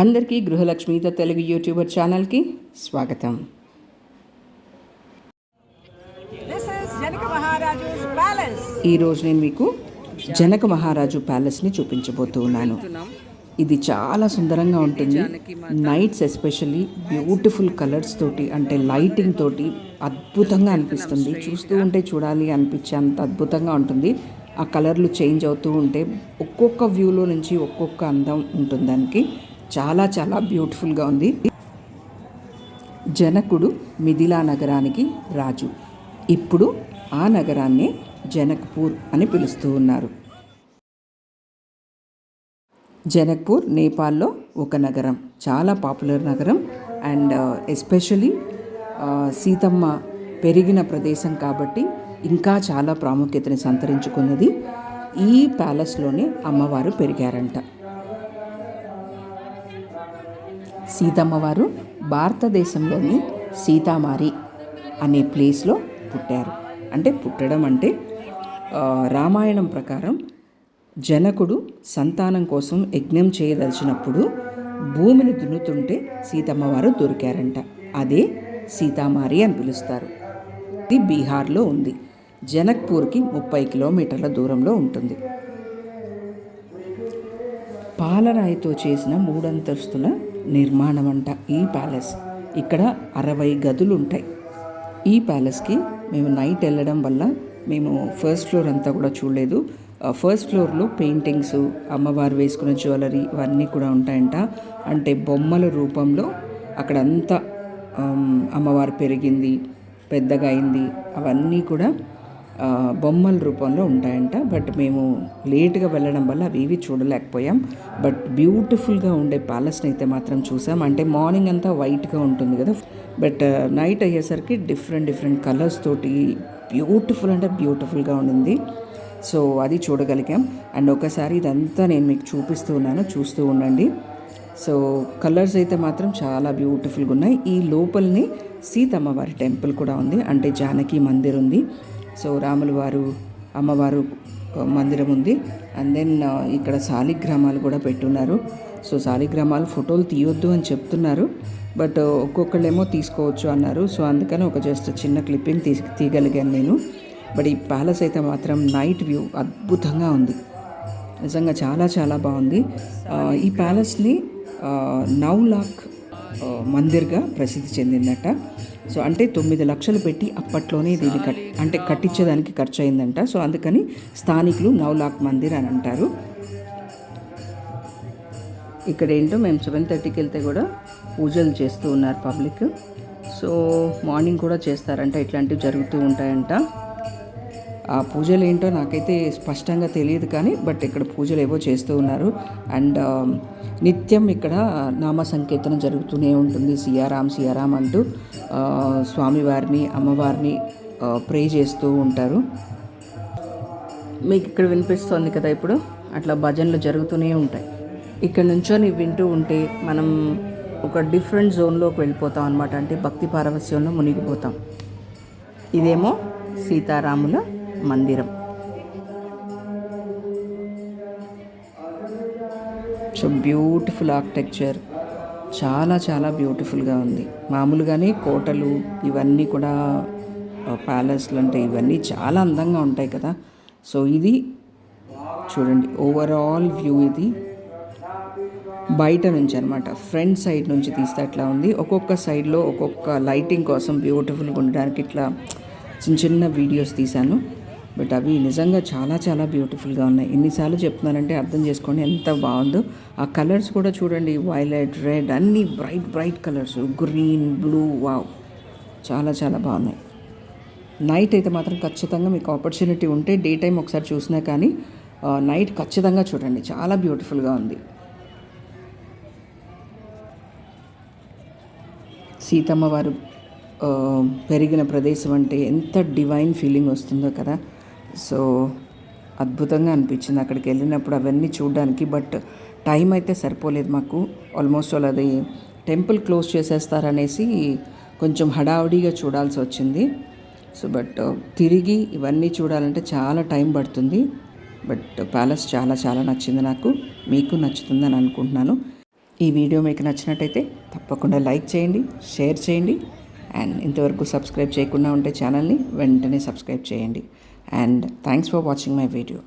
అందరికీ గృహలక్ష్మితో తెలుగు యూట్యూబర్ ఛానల్కి స్వాగతం. ఈరోజు నేను మీకు జనక మహారాజు ప్యాలెస్ని చూపించబోతూ ఉన్నాను ఇది చాలా సుందరంగా ఉంటుంది. నైట్స్ ఎస్పెషల్లీ బ్యూటిఫుల్ కలర్స్ తోటి అంటే లైటింగ్ తోటి అద్భుతంగా అనిపిస్తుంది. చూస్తూ ఉంటే చూడాలి అనిపించే అంత అద్భుతంగా ఉంటుంది. ఆ కలర్లు చేంజ్ అవుతూ ఉంటే ఒక్కొక్క వ్యూలో నుంచి ఒక్కొక్క అందం ఉంటుంది దానికి. చాలా చాలా బ్యూటిఫుల్గా ఉంది. జనకుడు మిథిలా నగరానికి రాజు. ఇప్పుడు ఆ నగరాన్ని జనక్పూర్ అని పిలుస్తూ ఉన్నారు. జనక్పూర్ నేపాల్లో ఒక నగరం చాలా పాపులర్ నగరం అండ్ ఎస్పెషలీ సీతమ్మ పెరిగిన ప్రదేశం కాబట్టి ఇంకా చాలా ప్రాముఖ్యతని సంతరించుకున్నది. ఈ ప్యాలెస్లోనే అమ్మవారు పెరిగారంట. సీతమ్మవారు భారతదేశంలోని సీతామారి అనే ప్లేస్లో పుట్టారు. అంటే పుట్టడం అంటే రామాయణం ప్రకారం జనకుడు సంతానం కోసం యజ్ఞం చేయదలిచినప్పుడు భూమిని దున్నుతుంటే సీతమ్మవారు దొరికారంట. అదే సీతామారి అని పిలుస్తారు. ఇది బీహార్లో ఉంది. జనక్పూర్కి ముప్పై కిలోమీటర్ల దూరంలో ఉంటుంది. పాలరాయితో చేసిన మూడంతస్తుల నిర్మాణం అంట ఈ ప్యాలెస్. ఇక్కడ అరవై గదులు ఉంటాయి ఈ ప్యాలెస్కి మేము నైట్ వెళ్ళడం వల్ల మేము ఫస్ట్ ఫ్లోర్ అంతా కూడా చూడలేదు. ఫస్ట్ ఫ్లోర్లో పెయింటింగ్స్ అమ్మవారు వేసుకున్న జ్యువెలరీ ఇవన్నీ కూడా ఉంటాయంట. అంటే బొమ్మల రూపంలో అక్కడంతా అంతా అమ్మవారు పెరిగింది పెద్దగా అయింది. అవన్నీ కూడా బొమ్మల రూపంలో ఉంటాయంట. బట్ మేము లేట్గా వెళ్ళడం వల్ల అవి ఇవి చూడలేకపోయాం. బట్ బ్యూటిఫుల్గా ఉండే ప్యాలెస్ని అయితే మాత్రం చూసాం. అంటే మార్నింగ్ అంతా వైట్గా ఉంటుంది కదా. బట్ నైట్ అయ్యేసరికి డిఫరెంట్ డిఫరెంట్ కలర్స్ తోటి బ్యూటిఫుల్ అంటే బ్యూటిఫుల్గా ఉండింది. సో అది చూడగలిగాం. అండ్ ఒకసారి ఇదంతా నేను మీకు చూపిస్తూ ఉన్నాను. చూస్తూ ఉండండి. సో కలర్స్ అయితే మాత్రం చాలా బ్యూటిఫుల్గా ఉన్నాయి. ఈ లోపలనే సీతమ్మవారి టెంపుల్ కూడా ఉంది. అంటే జానకి మందిర్ ఉంది. సో రాములు వారు అమ్మవారు మందిరం ఉంది. అండ్ దెన్ ఇక్కడ శాలిగ్రామాలు కూడా పెట్టున్నారు. సో శాలిగ్రామాలు ఫోటోలు తీయొద్దు అని చెప్తున్నారు. బట్ ఒక్కొక్కళ్ళేమో తీసుకోవచ్చు అన్నారు. సో అందుకని ఒక జస్ట్ చిన్న క్లిప్పింగ్ తీ తీయగలిగాను నేను. బట్ ఈ ప్యాలెస్ అయితే మాత్రం నైట్ వ్యూ అద్భుతంగా ఉంది. నిజంగా చాలా చాలా బాగుంది. ఈ ప్యాలెస్ని నౌ లాక్ మందిర్గా ప్రసిద్ధి చెందిందట. సో అంటే తొమ్మిది లక్షలు పెట్టి అప్పట్లోనే దీన్ని కట్ అంటే కట్టించేదానికి ఖర్చు అయిందంట సో అందుకని స్థానికులు నవలాక్ మందిర్ అని అంటారు. ఇక్కడ ఏంటో మేము సెవెన్ థర్టీకి వెళ్తే కూడా పూజలు చేస్తూ ఉన్నారు పబ్లిక్. సో మార్నింగ్ కూడా చేస్తారంట. ఇట్లాంటివి జరుగుతూ ఉంటాయంట. ఆ పూజలు ఏంటో నాకైతే స్పష్టంగా తెలియదు కానీ బట్ ఇక్కడ పూజలు ఏవో చేస్తూ ఉన్నారు. అండ్ నిత్యం ఇక్కడ నామ సంకీర్తన జరుగుతూనే ఉంటుంది. సియారాం సియారాం అంటూ స్వామివారిని అమ్మవారిని ప్రే చేస్తూ ఉంటారు. మీకు ఇక్కడ వినిపిస్తోంది కదా ఇప్పుడు? అట్లా భజనలు జరుగుతూనే ఉంటాయి. ఇక్కడ నుంచొని వింటూ ఉంటే మనం ఒక డిఫరెంట్ జోన్లోకి వెళ్ళిపోతాం అనమాట అంటే భక్తి పారవస్యంలో మునిగిపోతాం. ఇదేమో సీతారాముల మందిరం. సో బ్యూటిఫుల్ ఆర్కిటెక్చర్ చాలా చాలా బ్యూటిఫుల్గా ఉంది. మామూలుగానే కోటలు ఇవన్నీ కూడా ప్యాలెస్లు అంటే ఇవన్నీ చాలా అందంగా ఉంటాయి కదా. సో ఇది చూడండి ఓవరాల్ వ్యూ ఇది. బయట నుంచి అనమాట ఫ్రంట్ సైడ్ నుంచి తీస్తే అట్లా ఉంది. ఒక్కొక్క సైడ్లో ఒక్కొక్క లైటింగ్ కోసం బ్యూటిఫుల్గా ఉండడానికి ఇట్లా చిన్న చిన్న వీడియోస్ తీశాను. బట్ అవి నిజంగా చాలా చాలా బ్యూటిఫుల్గా ఉన్నాయి. ఎన్నిసార్లు చెప్తున్నానంటే అర్థం చేసుకోండి ఎంత బాగుందో. ఆ కలర్స్ కూడా చూడండి వైలెట్ రెడ్ అన్నీ bright bright colours. Green blue wow. చాలా చాలా బాగున్నాయి. నైట్ అయితే మాత్రం ఖచ్చితంగా మీకు ఆపర్చునిటీ ఉంటే డే టైం ఒకసారి చూసినా కానీ నైట్ ఖచ్చితంగా చూడండి. చాలా బ్యూటిఫుల్గా ఉంది. సీతమ్మ వారు పెరిగిన ప్రదేశం అంటే ఎంత డివైన్ ఫీలింగ్ వస్తుందో కదా. సో అద్భుతంగా అనిపించింది అక్కడికి వెళ్ళినప్పుడు అవన్నీ చూడడానికి. బట్ టైం అయితే సరిపోలేదు మాకు. ఆల్మోస్ట్ వాళ్ళు అది టెంపుల్ క్లోజ్ చేసేస్తారనేసి కొంచెం హడావుడిగా చూడాల్సి వచ్చింది. సో బట్ తిరిగి ఇవన్నీ చూడాలంటే చాలా టైం పడుతుంది. బట్ ప్యాలెస్ చాలా చాలా నచ్చింది నాకు. మీకు నచ్చుతుందని అనుకుంటున్నాను. ఈ వీడియో మీకు నచ్చినట్టయితే తప్పకుండా లైక్ చేయండి షేర్ చేయండి. అండ్ ఇంతవరకు సబ్స్క్రైబ్ చేయకుండా ఉంటే ఛానల్ని వెంటనే సబ్స్క్రైబ్ చేయండి. and thanks for watching my video.